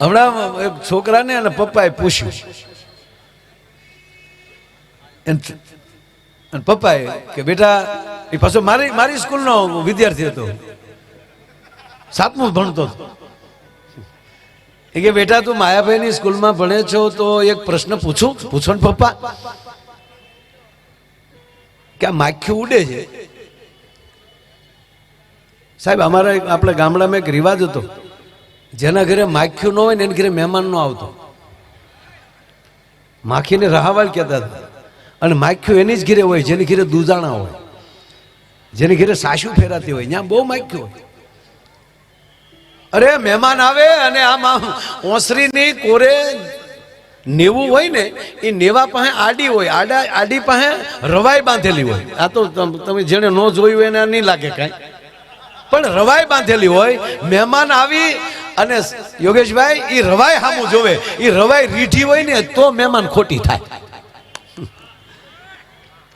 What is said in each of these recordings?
હમણાં એક છોકરાને અને પપ્પાએ પૂછ્યું. અને પપ્પાએ કે, બેટા, એ પાછો મારી મારી સ્કૂલનો વિદ્યાર્થી હતો. સાતમું ભણતો હતો. એ કે, બેટા, તું માયાભાઈની સ્કૂલમાં ભણે છો તો એક પ્રશ્ન પૂછું, પૂછો ને પપ્પા. કે, આ માખ્યું ઉડે છે. સાહેબ, અમારા આપણા ગામડામાં એક રિવાજ હતો. જેના ઘરે માખ્યું ન હોય ને એના ઘરે મહેમાન ન આવતો. માખીને રહાવાળ કહેતા હતા. અને માખ્યું એની જ ઘરે હોય, જેની ઘરે દૂધાણા હોય. જેની ઘરે સાસુ ફેરાતી હોય, ત્યાં બહુ માખ્યું હોય. અરે મહેમાન આવે અને આમ ઓસરીની કોરે નેવું હોય ને, એ નેવા પાસે આડી હોય, આડા, આડી પાસે રવાઈ બાંધેલી હોય. આ તો તમે જેને ન જોયું એને નહીં લાગે કાંઈ. પણ રવાઈ બાંધેલી હોય, મહેમાન આવી અને યોગેશભાઈ એ રવાઈ સામું જોવે. એ રવાઈ રીઠી હોય ને તો મહેમાન ખોટી થાય.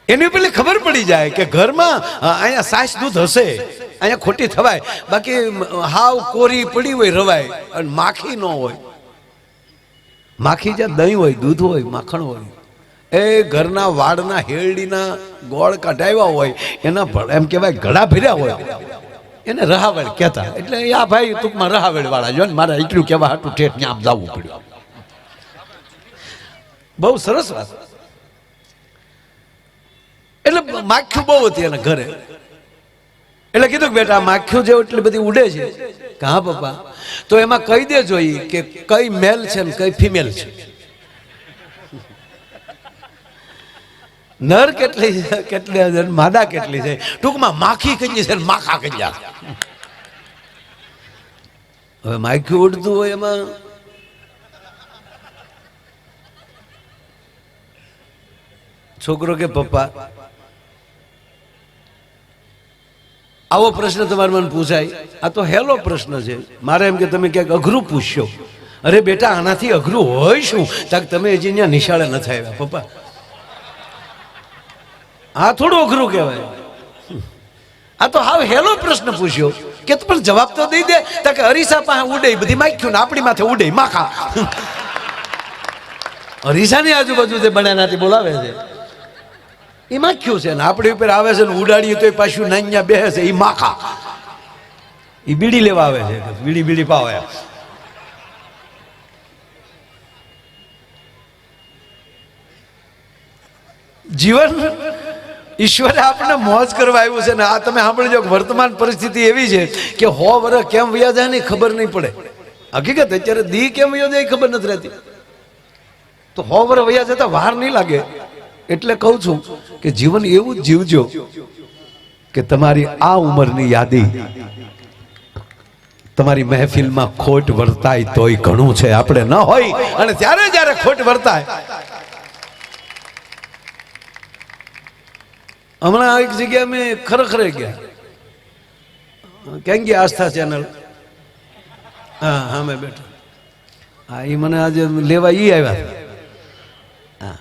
એની પેલી ખબર પડી જાય કે ઘરમાં અહીંયા સાસ દૂધ હશે, અહીંયા ખોટી થવાય. બાકી હાવ કોરી પડી હોય રવાય, અને માખી ન હોય. માખી જ્યાં દહીં હોય, દૂધ હોય, માખણ હોય. એ ઘરના વાડના હેરડીના ગોળ કઢાવ્યા હોય, એના એમ કહેવાય ઘડા ભર્યા હોય. એને રહાવેળ કહેતા. એટલે આ ભાઈ ટૂંકમાં રહાવેળ વાળા જો ને મારે એટલું કહેવા હાટું ઠેઠ ને આમ જવું પડ્યું. બહુ સરસ વાત. એટલે માખ્યું બહુ હતી એના ઘરે. એટલે કીધું કે બેટા, માખ્યું જેવું એટલી બધી ઉડે છે. કે હા, પપ્પા. તો એમાં કહી દેજો એ કે કઈ મેલ છે ને કઈ ફિમેલ છે. નર કેટલી છે? કેટલી છે? માદા કેટલી છે? ટૂંકમાં માખી કઈ છે માખા કઈ હવે માખ્યું ઉડતું હોય એમાં. છોકરો કે પપ્પા? આવો પ્રશ્ન તમારા મને પૂછાય. આ તો હેલો પ્રશ્ન છે. મારે એમ કે તમે ક્યાંક અઘરું પૂછશો. અરે બેટા, આનાથી અઘરું હોય શું? તાક તમે હજી ત્યાં નિશાળે ન આવ્યા પપ્પા. આ થોડું અઘરું કહેવાય. આ તો હાવ હેલો પ્રશ્ન પૂછ્યો. કે તું પણ જવાબ તો દઈ દે. તાકે અરીસા પાસે ઉડે બધી માખ્યું ને આપણી માથે ઉડે માખા. અરીસાની આજુબાજુ જે બનાનાથી બોલાવે છે. એ માખ્યું છે ને, આપણી ઉપર આવે છે ને, ઉડાડીએ તો એ પાછું નાન્યા બેસે છે, એ માખા. એ બીડી લેવા આવે છે બીડી બીડી પાવે. જીવન ઈશ્વરે આપણને મોજ કરવા આવ્યું છે ને આ તમે સાંભળજો વર્તમાન પરિસ્થિતિ એવી છે કે હો વર્ષ કેમ વયા જાય ને ખબર નહીં પડે. હકીકત અત્યારે દી કેમ વયો જાય ખબર નથી રહેતી. તો હો વર્ષ વયા જતા વાર નહીં લાગે. એટલે કહું છું કે જીવન એવું જ જીવજો કે તમારી આ ઉંમરની યાદી તમારી મહેફિલમાં ખોટ વર્તાય તોય ઘણું છે. આપણે ન હોય અને ત્યારે જ્યારે ખોટ વર્તાય હમણાં એક જગ્યાએ મેં ખરેખર ગયા. ક્યાં ગયા આસ્થા ચેનલ હા હા મેં બેઠો. હા એ મને આજે લેવા એ આવ્યા. હા.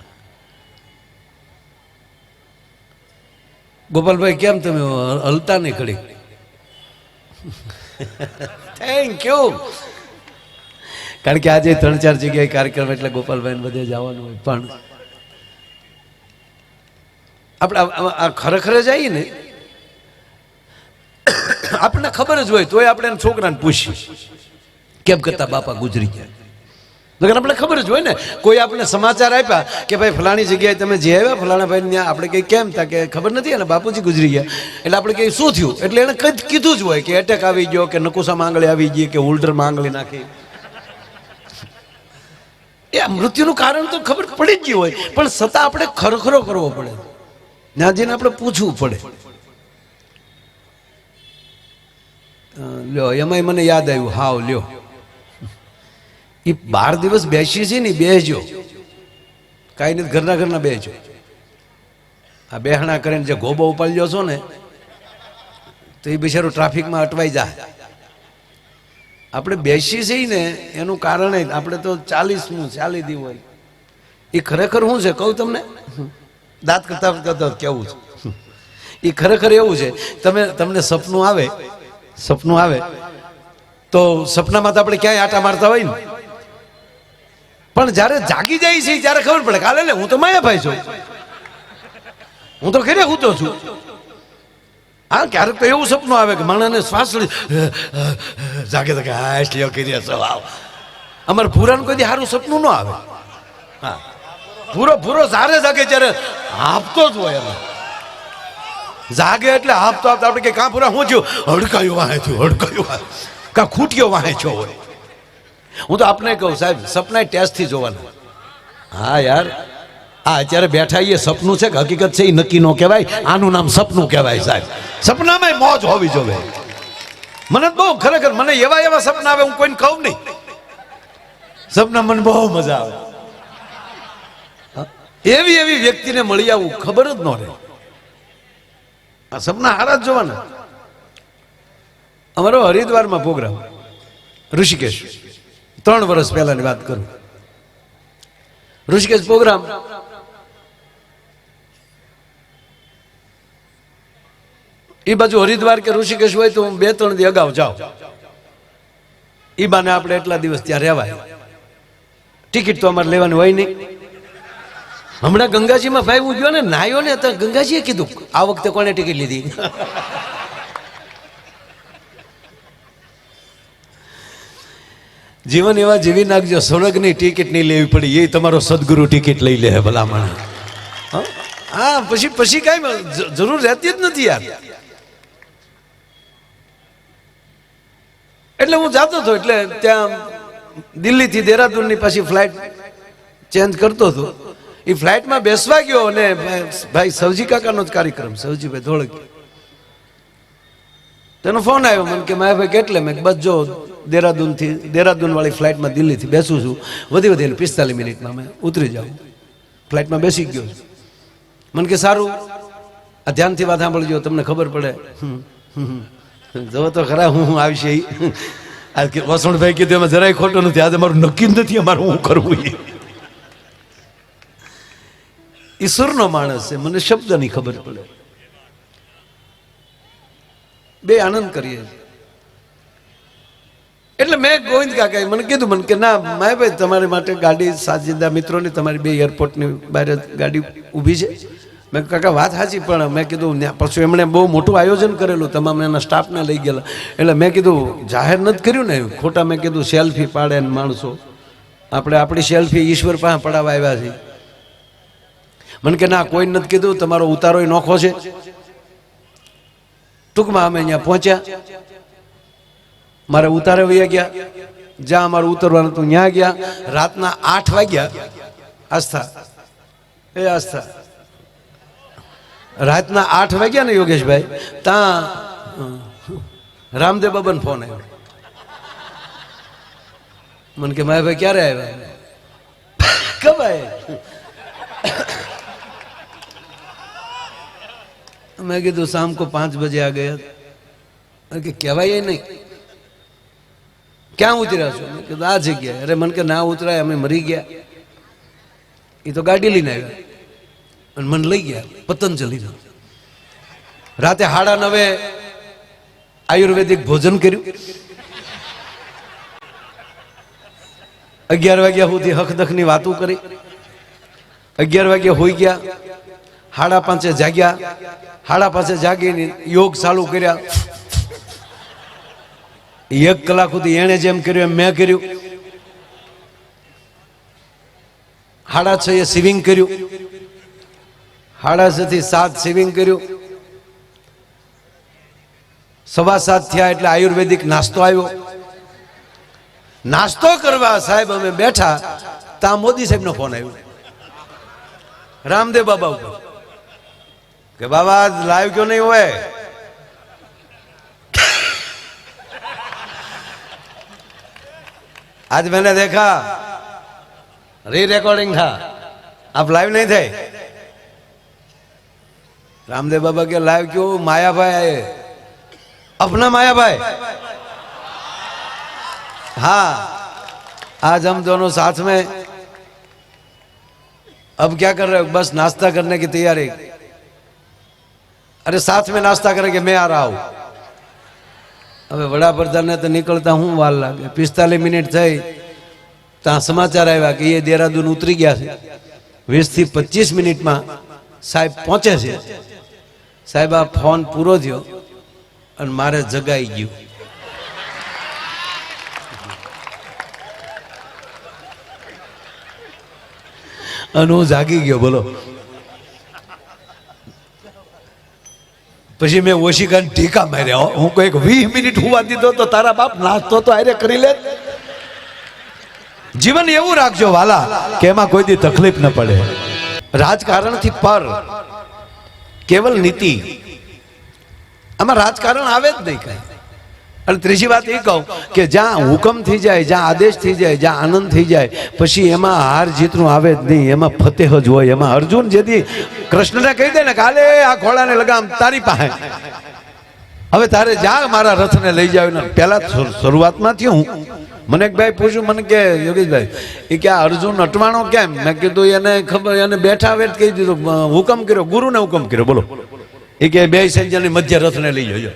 ગોપાલભાઈ કેમ તમે હલતા નહીં ખડી થેન્ક યુ કારણ કે આજે ત્રણ ચાર જગ્યાએ કાર્યક્રમ એટલે ગોપાલભાઈ બધે જવાનું હોય. પણ આપણે આ- ખરેખર જઈએ ને, આપણને ખબર જ હોય તોય આપણે છોકરાને પૂછીએ, કેમ કરતા બાપા ગુજરી ગયા? નકર આપણે ખબર જ હોય ને, કોઈ આપણે સમાચાર આપ્યા કે ભાઈ ફલાણી જગ્યાએ તમે જે આવ્યા, ફલાણા ભાઈ ત્યાં આપણે કઈ કેમ તા કે ખબર નથી અને બાપુજી ગુજરી ગયા. એટલે આપણે કઈ શું થયું? એટલે એને કંઈ કીધું જ હોય કે એટેક આવી ગયો કે નકુસા માંગળી આવી ગઈ કે હોલ્ડર માંગળી નાખી. એ મૃત્યુનું કારણ તો ખબર પડી જ ગઈ હોય, પણ છતાં આપણે ખરખરો કરવો પડે. ત્યાં આપણે પૂછવું પડે. લ્યો, એમાંય મને યાદ આવ્યું. હાવ, લ્યો. એ બાર દિવસ બેસી છે ને બેસજો કાંઈ નથી, ઘરના ઘરના બેસજો આ બેહણા કરીને જે ગોબો ઉપાડ્યો છો ને, તો એ બિચારો ટ્રાફિકમાં અટવાઈ જાય આપણે બેસી છીએ ને, એનું કારણ આપણે તો ચાલીસનું ચાલી દી હોય એ ખરેખર શું છે? કહું તમને? દાંત કરતા કરતા કેવું છે? એ ખરેખર એવું છે. તમે, તમને સપનું આવે સપનું આવે, તો સપનામાં તો આપણે ક્યાંય આટા મારતા હોય ને. પણ જ્યારે જાગી જાય છે, ત્યારે ખબર પડે કાલે લે હું તો માયાભાઈ છું. હું તો ઘરે હું તો છું. હા, ક્યારેક તો એવું સપનું આવે કે માણસને શ્વાસ જાગે તો કે, હા, એટલે કરી અમારે ભૂરાનું કોઈ સારું સપનું ન આવે. હા. ભૂરો ભૂરો સારે જાગે ત્યારે આપતો જ હોય એમાં. જાગે એટલે આપતો આપતો આપણે કે કાં પૂરા હું થયું? હડકાયું વાહે થયું, હડકાયું વાહે. કાં ખૂટ્યો વાહે છો હોય. હું તો આપને કહું, સાહેબ સપના ટેસ્ટથી જોવાના. હા, યાર. આ અત્યારે બેઠા એ સપનું છે કે હકીકત છે એ નક્કી ન કહેવાય. આનું નામ સપનું કહેવાય, સાહેબ. સપનામાં મોજ હોવી જોવે મને બહુ ખરેખર, મને એવા એવા સપના આવે, હું કોઈને કહું નહીં. સપના મને બહુ મજા આવે? એવી એવી વ્યક્તિને મળી આવું ખબર જ ન રહે. આ સપના હારા જ જોવાના. અમારો હરિદ્વારમાં પ્રોગ્રામ. ઋષિકેશ. ત્રણ વર્ષ પહેલાની વાત કરું. ઋષિકેશ પ્રોગ્રામ. એ બાજુ હરિદ્વાર કે ઋષિકેશ હોય તો હું બે, ત્રણ દી અગાઉ જાઉં. એ બાને આપણે એટલા દિવસ ત્યાં રહેવાય. ટિકિટ તો અમારે લેવાની હોય નહીં. હમણાં ગંગાજીમાં ભાઈ હું ગયો ને નાયો ને, તો ગંગાજીએ કીધું, આ વખતે કોને ટિકિટ લીધી? જીવન એવા જીવી નાખજો સ્વર્ગની ટિકિટ નહીં લેવી પડી, એ તમારો સદગુરુ ટિકિટ લઈ લે ભલામણ. હા? પછી પછી કાંઈ જરૂર રહેતી જ નથી યાર. એટલે હું જાતો હતો, એટલે ત્યાં દિલ્હીથી દેહરાદૂનની પાછી ફ્લાઇટ ચેન્જ કરતો હતો. એ ફ્લાઇટમાં બેસવા ગયો અને ભાઈ સવજી કાકાનો જ કાર્યક્રમ સવજીભાઈ ધોળક. તેનો ફોન આવ્યો મને કે મારા ભાઈ કેટલે? મેં બસ જો દેહરાદૂનથી દેહરાદૂન વાળી ફ્લાઇટમાં દિલ્હીથી બેસું છું. વધી વધીને પિસ્તાલીસ મિનિટમાં મેં ઉતરી જાઉં. ફ્લાઇટમાં બેસી ગયો છું. મને કે સારું આ ધ્યાનથી વાત સાંભળજો તમને ખબર પડે. હમ, હમ, હમ. જો તો ખરા હું હું આવશે વસણભાઈ કીધું એમાં જરાય ખોટું નથી. આજે મારું નક્કી નથી અમારું હું કરવું ઈ. ઈશ્વરનો માણસ છે, મને શબ્દની ખબર પડે. બે આનંદ કરીએ એટલે મેં ગોવિંદ કાકાએ મને કીધું, મને કે ના માય ભાઈ તમારી માટે ગાડી સાજિંદા મિત્રોની તમારી બે એરપોર્ટની બહાર ગાડી ઊભી છે. મેં કાકા, વાત સાચી, પણ મેં કીધું પછી એમણે બહુ મોટું આયોજન કરેલું, તમામ એના સ્ટાફને લઈ ગયેલા. એટલે મેં કીધું, જાહેર નથી કર્યું ને ખોટા મેં કીધું સેલ્ફી પાડે ને માણસો. આપણે આપણી સેલ્ફી ઈશ્વર પાસે પડાવવા આવ્યા છીએ. મને કે ના, કોઈ નથી કીધું, તમારો ઉતારો નોખો છે. ટૂંકમાં અમે અહીંયા પહોંચ્યા. મારે ઉતારે વયા ગયા. જ્યાં અમારે ઉતરવાનું હતું, ત્યાં ગયા. રાતના આઠ વાગ્યા. આસ્થા. એ આસ્થા. રાતના આઠ વાગ્યા ને યોગેશભાઈ. ત્યાં રામદેવ બાબાનો ફોન આવ્યો. મને કે, માયાભાઈ, ક્યારે આવ્યા? કબ मैं કીધું शाम को पाँच बजे आ गया મેં કે કહેવાય એ નહીં ક્યાં ઉતર્યા છો મેં કીધું આ જગ્યાએ અરે મને કે ના ઉતરાય અમે મરી ગયા એ તો ગાડી લઈને આવ્યા અને મને લઈ ગયા પતંજલિના રાતે હાડા નવે આયુર્વેદિક ભોજન કર્યું અગિયાર વાગ્યા સુધી હકદખની વાતો કરી અગિયાર વાગ્યા હોઈ ગયા હાડા પાંચે જાગ્યા, હાડા પાંચે જાગીને યોગ ચાલુ કર્યા. એક કલાક સુધી એને જેમ કર્યું, એમ મેં કર્યું. હાડા છ એ સિવિંગ કર્યું. હાડા છ થી સાત સિવિંગ કર્યું. સવા સાત થયા એટલે આયુર્વેદિક નાસ્તો આવ્યો. નાસ્તો કરવા સાહેબ અમે બેઠા ત્યાં મોદી સાહેબનો ફોન આવ્યો. રામદેવ બાબા ઉપર. कि बाबा, आज लाइव क्यों नहीं हुए आज मैंने देखा री रिकॉर्डिंग था। आप लाइव नहीं थे? रामदेव बाबा के लाइव क्यों माया भाई आए? अपना माया भाई हाँ आज हम दोनों साथ में। अब क्या कर रहे हो? बस नाश्ता करने की तैयारी। अरे साथ में नाश्ता करेंगे मैं आ रहा हूं હવે વડાપ્રધાનને તો નીકળતા હું વાર લાગે પિસ્તાલીસ મિનિટ થઈ ત્યાં સમાચાર આવ્યા કે એ દેહરાદૂન ઉતરી ગયા છે વીસ થી પચીસ મિનિટમાં સાહેબ પહોંચે છે સાહેબ આ ફોન પૂરો થયો અને મારે જગાઈ ગયું અને હું જાગી ગયો બોલો પછી મેં ઓશિકાને ટીકા માર્યા હું. કોઈક વીસ મિનિટ હોવા દીધો તો તારા બાપ નાસ્તો તો આરે કરી લે. જીવન એવું રાખજો વાલા કે એમાં કોઈ દી તકલીફ ન પડે. રાજકારણથી પર. કેવલ નીતિ. આમાં રાજકારણ આવે જ નહીં કઈ. અને ત્રીજી વાત એ કહું કે જ્યાં હુકમ થઈ જાય, જ્યાં આદેશ થઈ જાય, જ્યાં આનંદ થઈ જાય, પછી એમાં હાર જીતનું આવે જ નહીં, એમાં ફતેહ જ હોય, એમાં અર્જુન જેથી કૃષ્ણને કહી દે ને કાલે આ ઘોડાને લગામ, તારી પાસે. હવે તારે જા મારા રથને લઈ જાવ પહેલા શરૂઆતમાં થયું. હું મને એક ભાઈ પૂછ્યું, મને કે, યોગેશભાઈ, એ કે આ અર્જુન અટવાણો કેમ? મેં કીધું, એને ખબર, એને બેઠા વેઠ કહી દીધું. હુકમ કર્યો, ગુરુને હુકમ કર્યો. બોલો. એ કે, બે સંજયની મધ્ય રથને લઈ જજો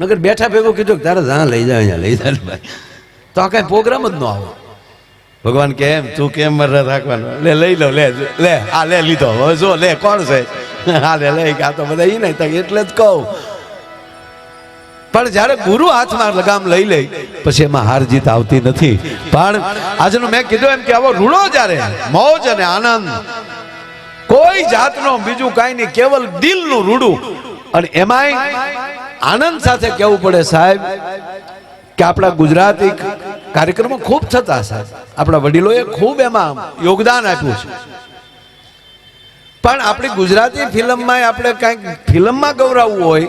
નગર બેઠા ભેગું કીધું તારે જ્યાં લઈ જાય અહીંયા, લઈ જાય ભાઈ. તો આ કાંઈ પ્રોગ્રામ જ ન આવો. ભગવાન કેમ? તું કેમ રાખવાનો? લે, લઈ લો, લે લે, આ લે લીધો. હવે જો, લે, કોણ છે? હા, લે, લઈ આ તો બધા એ નહીં એટલે જ કહું. પણ જ્યારે ગુરુ હાથમાં લગામ લઈ લે, પછી એમાં હાર જીત આવતી નથી. પણ આજનું મેં કીધું એમ કે આવો રૂડો જ્યારે, મોજ અને આનંદ. કોઈ જાતનો બીજું કાંઈ નહીં, કેવલ દિલનું રૂડું. અને એમાંય આનંદ સાથે કહેવું પડે સાહેબ કે આપણા ગુજરાતી કાર્યક્રમો ખૂબ થતા સાહેબ. આપણા વડીલોએ ખૂબ એમાં યોગદાન આપ્યું છે. પણ આપણી ગુજરાતી ફિલ્મમાં આપણે કાંઈક ફિલ્મમાં ગૌરાવવું હોય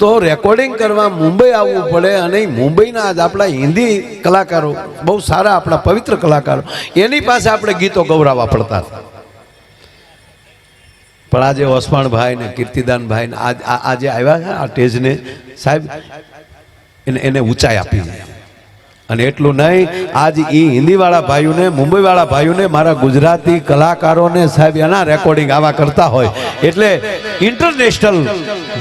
તો રેકોર્ડિંગ કરવા મુંબઈ આવવું પડે અને મુંબઈના જ આપણા હિન્દી કલાકારો, બહુ સારા આપણા પવિત્ર કલાકારો, એની પાસે આપણે ગીતો ગૌરવવા પડતા હતા. પણ આજે ઓસમાણભાઈ ને કીર્તિદાનભાઈ ને આજ આવ્યા છે આ સ્ટેજને, સાહેબ, એને એને ઊંચાઈ આપી અને એટલું નહીં, આજ એ હિન્દીવાળા ભાઈઓને, મુંબઈવાળા ભાઈઓને, મારા ગુજરાતી કલાકારોને સાહેબ, એના રેકોર્ડિંગ આવા કરતા હોય. એટલે ઇન્ટરનેશનલ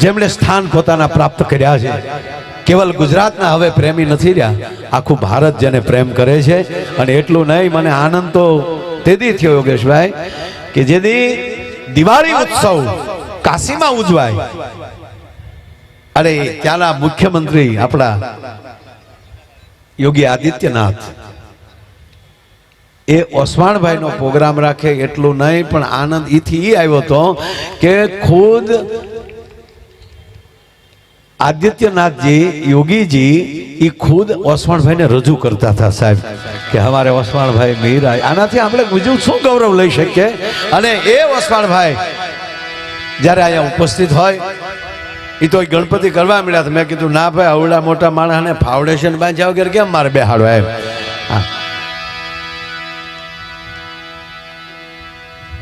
જેમણે સ્થાન પોતાના પ્રાપ્ત કર્યા છે. કેવલ ગુજરાતના હવે પ્રેમી નથી રહ્યા. આખું ભારત જેને પ્રેમ કરે છે. અને એટલું નહીં, મને આનંદ તો તેથી થયો, યોગેશભાઈ, કે જેથી દિવાળી ઉત્સવ કાશીમાં ઉજવાય. અરે, ત્યાંના મુખ્યમંત્રી આપણા યોગી આદિત્યનાથ. એ ઓસમાણભાઈનો પ્રોગ્રામ રાખે એટલું નહીં, પણ આનંદ એથી એ આવ્યો હતો કે ખુદ આદિત્યનાથજી, યોગીજી એ ખુદ ઓસવાણભાઈને રજૂ કરતા હતા સાહેબ, કે અમારે ઓસવાણભાઈ મીરા, આનાથી આપણે બીજું શું ગૌરવ લઈ શકીએ? અને એ ઓસવાણભાઈ જ્યારે અહીંયા ઉપસ્થિત હોય એ તો ગણપતિ કરવા મળ્યા મેં કીધું, ના ભાઈ, આવડા મોટા માણસને ફાઉન્ડેશન બાંધ્યા વગર કેમ મારે બેહાડો? એમ.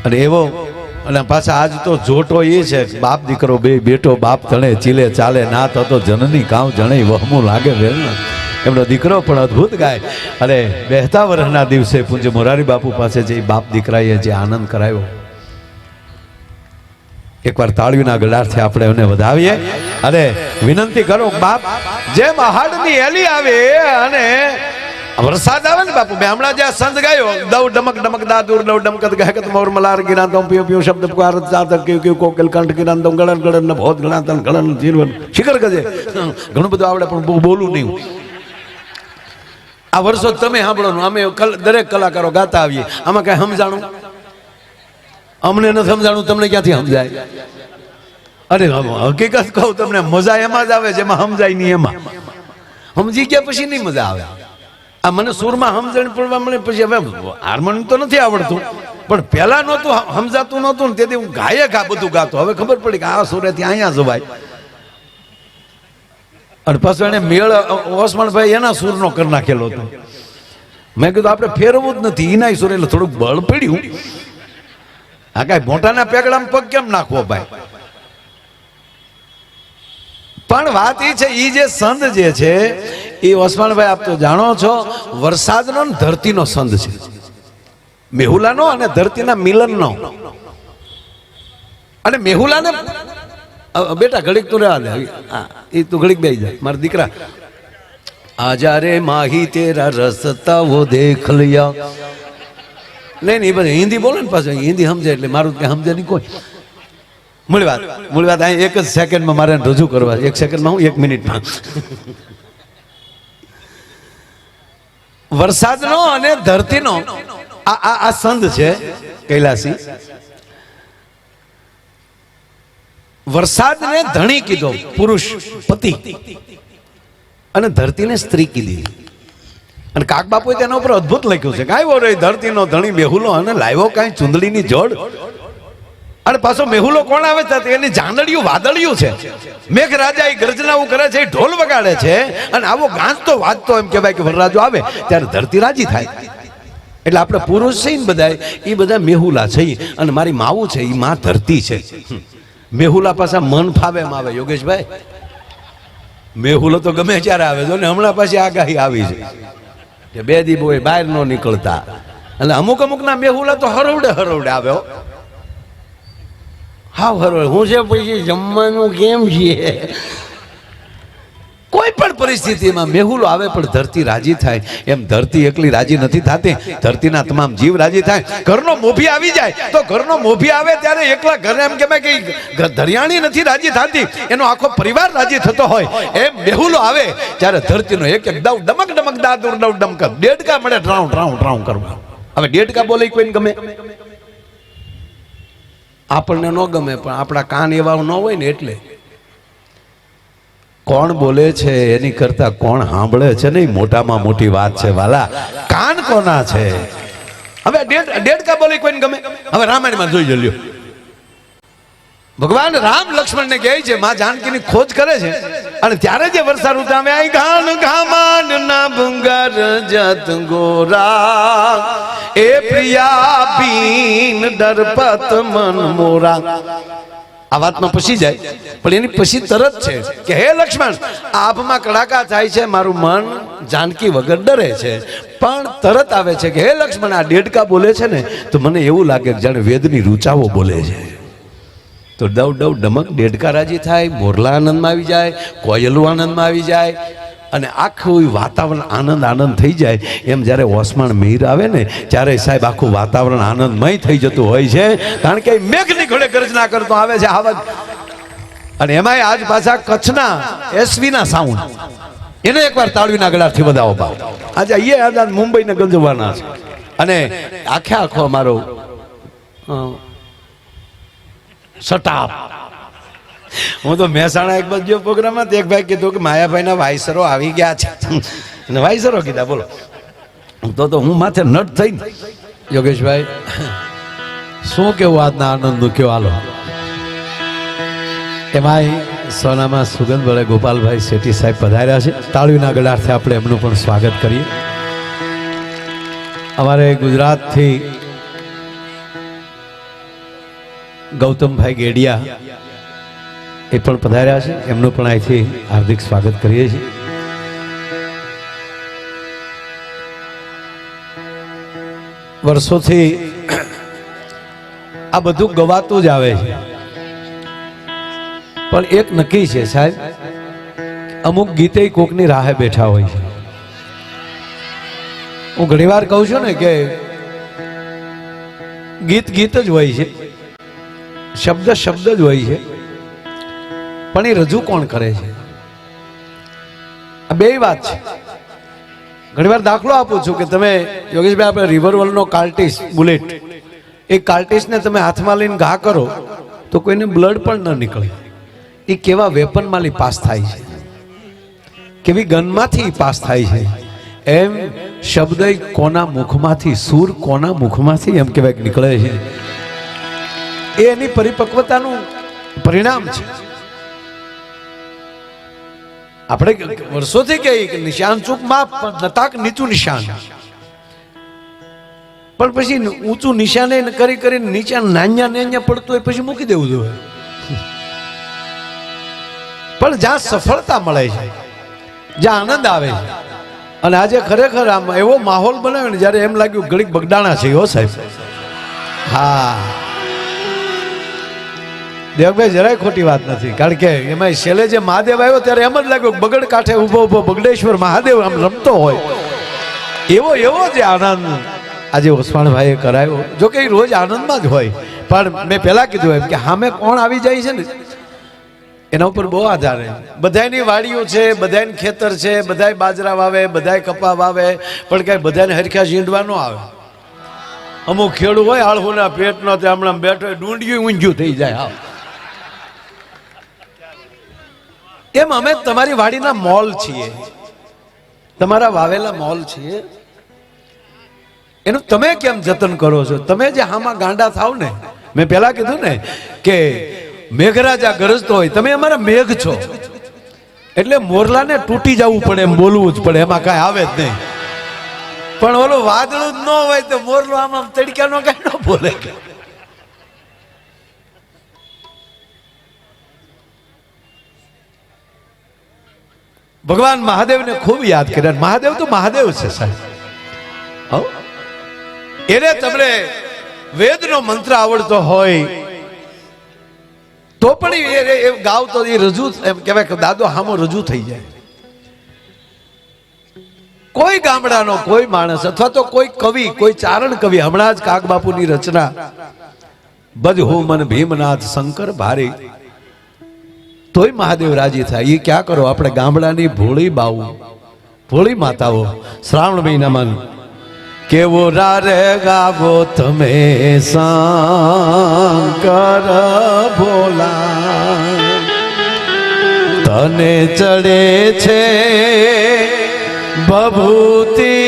અને એવો અને પાછા આજ તો જોટો એ છે બાપ દીકરો બે બેટો બાપ તણે, ચીલે, ચાલે ના થતો જનની કામ જણે વહમું લાગે વેલ એમનો દીકરો પણ અદ્ભુત ગાય. અને બેહતા વર્ષના દિવસે પૂજ્ય મોરારી બાપુ પાસે જે બાપ દીકરાએ જે આનંદ કરાયો એકવાર તાળવીના ગળારથી આપણે એને વધાવીએ. અને વિનંતી કરો, બાપ, જેમ હાડની એલી આવે અને વરસાદ આવે ને બાપુ મેં હમણાં જ્યાં સંત ગાયો, દવ ડમક ડમક દાદુર દવ ડમકત ગાયકત મોર મલાર ગિરાંતમ પિયો પિયો શબ્દ પુકાર જાતક કયું કયું કોકલ, કંઠ ગિરાંતમ ગળન ગળન, ને ભોત ગણાતન ગળન, જીરવન. શિખર ગજે ઘણું બધું આવડે, પણ બહુ બોલું નહીં આ વર્ષો તમે સાંભળો અમે દરેક કલાકારો ગાતા આવીએ. આમાં કઈ સમજાણું? અમને નથી સમજાણું, તમને ક્યાંથી સમજાય? અરે હકીકત કહું તમને, મજા એમાં જ આવે, જેમાં સમજાય નહીં એમાં. સમજી ગયા પછી નહીં મજા આવે. આ મને સુરમાં સમજણ પડવા મળે, પછી હવે હાર્મોનિયમ તો નથી આવડતું. પણ પહેલા નહોતું સમજાતું નહોતું ને તેથી હું ગાયક આ બધું ગાતો. હવે ખબર પડી કે આ સુરેથી અહીંયા જવાય. અને પાછું એને મેળ ઓસમણભાઈ એના સુરનો કરી નાખેલો હતો. મેં કીધું, આપણે ફેરવવું જ નથી. એના સુર, એટલે થોડુંક બળ પડ્યું. આ કાંઈ મોટાના પેગડામાં પગ કેમ નાખવો ભાઈ? પણ વાત એ છે એ જે સંત જે છે એ ઓસમાનભાઈ, આપ તો જાણો છો, વરસાદનો ને ધરતીનો સંદ છે. મેહુલાનો અને ધરતીના મિલનનો. અને મેહુલાને બેટા, ઘડીક તું રહેવા દે. એ તું ઘડીક બે જાય મારા દીકરા. આજારે માહી તેરા રસતા વો દેખ લિયા. નહીં નહીં બધા હિન્દી બોલે ને પાછું હિન્દી સમજે એટલે મારું કે સમજે નહીં કોઈ. મૂળ વાત મૂળ વાત, અહીં એક જ સેકન્ડમાં મારે રજૂ કરવા એક સેકન્ડમાં હું, એક મિનિટમાં વરસાદનો અને ધરતીનો. આ આ સંદ છે, કૈલાસી. વરસાદને ધણી કીધો, પુરુષ, પતિ. અને ધરતીને સ્ત્રી કીધી. અને કાક બાપુએ તેના ઉપર અદ્ભુત લખ્યું છે કાંઈ રે ધરતીનો ધણી બેહુલો અને લાવ્યો કાંઈ ચુંદડીની જોડ અને પાછો મેહુલો કોણ આવે છે? એની જાંદડિયું વાદળિયું છે. મેઘ રાજા એ ગર્જનાઓ કરે છે ઢોલ વગાડે છે અને આવો ગાંજતો વાજતો એમ કહેવાય કે વરરાજો આવે, ત્યારે ધરતી રાજી થાય. એટલે આપણે પુરુષ છે ને બધા એ બધા મેહુલા છે અને મારી માવું છે એ માં ધરતી છે. મેહુલા પાછા મન ફાવે એમ આવે, યોગેશભાઈ. મેહુલો તો ગમે ત્યારે આવે, જો ને હમણાં પાછી આગાહી આવી છે. કે બે દી બોય બહાર ન નીકળતા. એટલે અમુક અમુક ના મેહુલા તો હરવડે હરવડે આવે હો. હાવ હું છે પછી જમવાનું કેમ છે? કોઈ પણ પરિસ્થિતિમાં મેહુલો આવે પણ ધરતી રાજી થાય. એમ ધરતી એકલી રાજી નથી થતી. ધરતીના તમામ જીવ રાજી થાય. ઘરનો મોભી આવી જાય. તો ઘરનો મોભી આવે ત્યારે એકલા ઘરે એમ કે ઘ- ધરિયાણી નથી રાજી થતી. એનો આખો પરિવાર રાજી થતો હોય. એમ મેહુલો આવે ત્યારે ધરતીનો એક એક દવ ડમક ડમક દાદુર ડવ ડમક. ડેડકા મળે ડ્રાઉં ડ્રાઉં ડ્રાઉં કરવા. હવે ડેડકા બોલે કોઈને ગમે? આપણને ન ગમે, પણ આપણા કાન એવા ન હોય ને એટલે. કોણ બોલે છે એની કરતા કોણ સાંભળે છે ને મોટામાં મોટી વાત છે, વાલા. કાન કોના છે? હવે ડેડ ડેડકા બોલે કોઈને ગમે? હવે રામાયણમાં જોઈ લ્યો. ભગવાન રામ લક્ષ્મણને કહે છે, માં જાનકીની ખોજ કરે છે. અને ત્યારે જે વરસાદ આવે આઈ ગાન ગામાન ના ભંગર જત ગોરા. એ પ્રિયા બીન ડરપત મન મોરા. આ વાતમાં પછી જાય. પણ એની પછી તરત છે કે, હે લક્ષ્મણ, આપમાં કડાકા થાય છે, મારું મન જાનકી વગર ડરે છે. પણ તરત આવે છે કે, હે લક્ષ્મણ, આ ડેડકા બોલે છે ને, તો મને એવું લાગે જાણે વેદની રૂચાઓ બોલે છે. તો ડવ ડવ ડમક ડેડકારાજી થાય, મોરલા આનંદમાં આવી જાય, કોયલું આનંદમાં આવી જાય અને આખું વાતાવરણ આનંદ આનંદ થઈ જાય. એમ જ્યારે ઓસમાણ મિહિર આવે ને, ત્યારે સાહેબ આખું વાતાવરણ આનંદમય થઈ જતું હોય છે. કારણ કે મેઘની ઘોડે ગર્જના કરતો આવે છે આવત અને એમાંય આજ પાછા કચ્છના એસવીના સાઉન્ડ. એને એકવાર તાળવીના ગળાથી વધાવો ભાવ આજે અહીંયા મુંબઈને ગંજવાના છે. અને આખે આખો અમારો સટાપ. હું તો મહેસાણા એક બાજુ પ્રોગ્રામમાં એક ભાઈ કીધું કે માયાભાઈના વાયસરો આવી ગયા છે. અને વાયસરો કીધા, બોલો. તો તો હું માથે નટ થઈને, યોગેશભાઈ, શું કેવું આજના આનંદનું કેવું હાલો એમાંય સોનામાં સુગંધ વડે ગોપાલભાઈ શેઠી સાહેબ પધાર્યા છે. તાળવીના ગળાર્થે આપણે એમનું પણ સ્વાગત કરીએ. અમારે ગુજરાતથી ગૌતમભાઈ ગેડિયા એ પણ પધાર્યા છે. એમનું પણ અહીંથી હાર્દિક સ્વાગત કરીએ છીએ. વર્ષોથી આ બધું ગવાતું જ આવે છે. પણ એક નક્કી છે સાહેબ, અમુક ગીતે કોકની રાહે બેઠા હોય છે. હું ઘણીવાર કહું છું ને કે ગીત ગીત જ હોય છે. શબ્દ શબ્દ જ હોય છે. પણ એ રજૂ કોણ કરે છે? આ બે વાત છે. ઘણીવાર દાખલો આપું છું કે તમે યોગેશભાઈ, આપણે રિવરવલનો કાર્ટિસ બુલેટ એ કાર્ટિસને તમે હાથમાં લઈને ઘા કરો, તો કોઈને બ્લડ પણ ન નીકળે. એ કેવા વેપનમાંથી પાસ થાય છે. કેવી ગનમાંથી પાસ થાય છે. એમ શબ્દ કોના મુખમાંથી, સૂર કોના મુખમાંથી એમ કહેવાય નીકળે છે. એ એની પરિપક્વતાનું પરિણામ છે. આપણે વર્ષોથી કહીએ નિશાન ચૂકમાં નતાક નીચું નિશાન. પણ પછી ઊંચું નિશાને કરી કરીને નીચા નાન્યા નાન્યા પડતું હોય પછી મૂકી દેવું જોઈએ. પણ જ્યાં સફળતા મળે છે, જ્યાં આનંદ આવે છે, અને આજે ખરેખર આમ એવો માહોલ બનાવ્યો ને જ્યારે એમ લાગ્યું ઘડીક બગડાણા છે હો સાહેબ. હા. દેવભાઈ, જરાય ખોટી વાત નથી. કારણ કે એમાં છેલ્લે જે મહાદેવ આવ્યો ત્યારે એમ જ લાગ્યું બગડ કાંઠે ઊભો ઊભો બગડેશ્વર મહાદેવ આમ રમતો હોય. એવો એવો જ આનંદ આજે ઓસવાણભાઈએ કરાયો. જો કે રોજ આનંદમાં જ હોય. પણ મેં પહેલાં કીધું એમ કે સામે કોણ આવી જાય છે ને? એના ઉપર બહુ આધાર છે. બધાયની વાડીઓ છે બધાને ખેતર છે, બધાય બાજરા વાવે, બધાય કપા વાવે, પણ કાંઈ બધાને હરખ્યા ઝીંડવા ન આવે. અમુક ખેડૂ હોય આળહુના પેટનો તે હમણાં બેઠો ડુંડિયું ઊંઝ્યું થઈ જાય. હા. એમ અમે તમારી વાડીના મોલ છીએ. તમારા વાવેલા મોલ છીએ. એનું તમે કેમ જતન કરો છો? તમે જે હામાં ગાંડા થાવ ને, મેં પહેલા કીધું ને કે મેઘરાજા ગરજતો હોય. તમે અમારા મેઘ છો. એટલે મોરલાને તૂટી જવું પડે, એમ બોલવું જ પડે. એમાં કાંઈ આવે જ નહીં. પણ ઓલું વાદળું જ ન હોય તો મોરલો આમ આમ તડકાનો કાંઈ ન બોલે. ભગવાન મહાદેવને ખૂબ યાદ કર્યા. મહાદેવ તો મહાદેવ છે, સાહેબ. એને તમને વેદનો મંત્ર આવડતો હોય, તો પણ એ- એ એ ગાવ તો એ રજૂ એમ કહેવાય કે દાદો હામો રજૂ થઈ જાય. કોઈ ગામડાનો કોઈ માણસ અથવા તો કોઈ કવિ, કોઈ ચારણ કવિ, હમણાં જ કાક બાપુની રચના. બજ હું મન ભીમનાથ શંકર ભારી. તોય મહાદેવ રાજી થાય. એ ક્યાં કરો? આપણે ગામડાની ભોળી બાવું ભોળી માતાઓ, શ્રાવણ મહિનામાં કેવો રારે ગાવો તમે શંકર ભોલા તને ચડે છે ભભૂતિ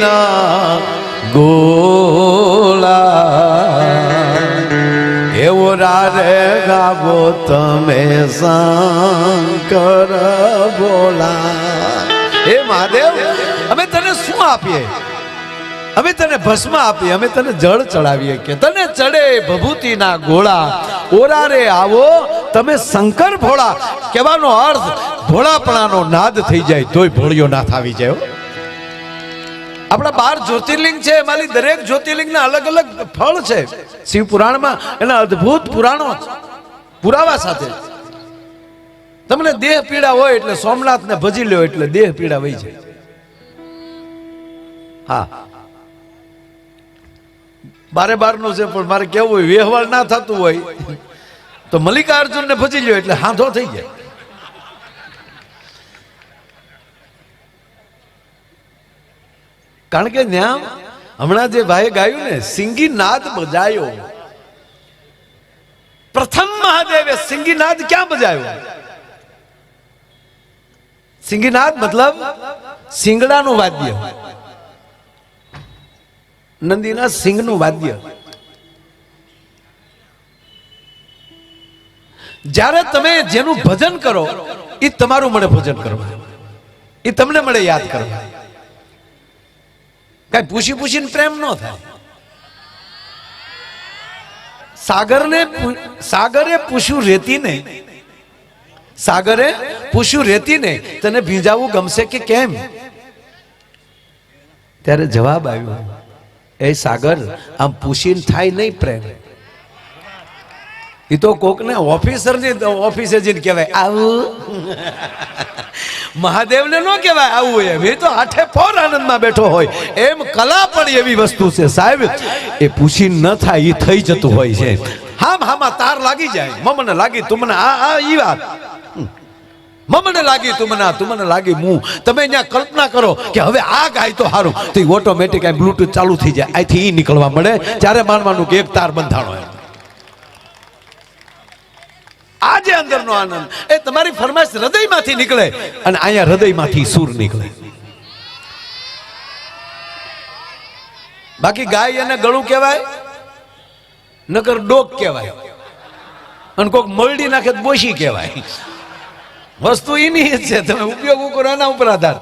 ના એવો રે ગાવો, તમે શંકર બોલા હે મહાદેવ, અમે તને શું આપીએ? અમે તને ભસ્મ આપીએ, અમે તને જળ ચડાવીએ કે તને ચડે ભભૂતિના ગોળા. ઓરા રે આવો, તમે શંકર ભોળા. કહેવાનો અર્થ, ભોળાપણાનો નાદ થઈ જાય, તોય ભોળિયો નાથ આવી જાય. આપણા બાર જ્યોતિર્લિંગ છે, એમાંથી દરેક જ્યોતિર્લિંગના અલગ અલગ ફળ છે. શિવ પુરાણમાં એના અદ્ભુત પુરાણો. પુરાવા સાથે. તમને દેહ પીડા હોય એટલે સોમનાથને ભજી લ્યો એટલે દેહ પીડા વહી જાય. હા. બારે બારનું છે, પણ મારે કેવું હોય, વ્યવહાર ના થતું હોય, તો મલ્લિકાર્જુન ને ભજી લ્યો એટલે હાંધો થઈ જાય. કારણ કે ત્યાં હમણાં જે ભાઈ ગાયું ને સિંગી નાદ બજાયો. પ્રથમ મહાદેવે સિંગી નાદ ક્યાં બજાયો? સિંગીનાદ મતલબ સિંગડાનું વાદ્ય. નંદીના સિંગનું વાદ્ય. જ્યારે તમે જેનું ભજન કરો એ તમારું મળે ભજન કરવા. એ તમને મળે યાદ કરવા. કઈ પૂછી પૂછીને પ્રેમ ન થાય. સાગરને સાગરે પૂછ્યું રેતી ને સાગરે પૂછ્યું રેતી ને તને ભીંજાવું ગમશે કે કેમ? ત્યારે જવાબ આવ્યો, એ સાગર, આમ પૂછીને થાય નહીં પ્રેમ. એ તો કોકને ઓફિસરની ઓફિસે જઈને કહેવાય, આવું. મહાદેવને ન કહેવાય આવું એમ. એ તો આઠે ફોર આનંદમાં બેઠો હોય. એમ કલા પણ એવી વસ્તુ છે સાહેબ. એ પૂછી ન થાય, એ થઈ જતું હોય છે. હામ હામાં તાર લાગી જાય. મમને લાગી તુમને આ આ, ઈ વાત. મમને લાગી તુમને તુમને લાગી મું. તમે ત્યાં કલ્પના કરો કે હવે આ ગાય તો સારું તો ઓટોમેટિક આ બ્લુટૂથ ચાલુ થઈ જાય. અહીંથી એ નીકળવા મળે. ત્યારે માનવાનું કે એક તાર બંધાણો એમ. આ જે અંદરનો આનંદ. એ તમારી ફરમાઈશ હૃદયમાંથી નીકળે અને અહીંયા હૃદયમાંથી સૂર નીકળે. બાકી ગાય એને ગળું કહેવાય, નકર ડોક કહેવાય. અને કોક મરડી નાખે બોશી કહેવાય. વસ્તુ એની જ છે, તમે ઉપયોગ કરો એના ઉપર આધાર.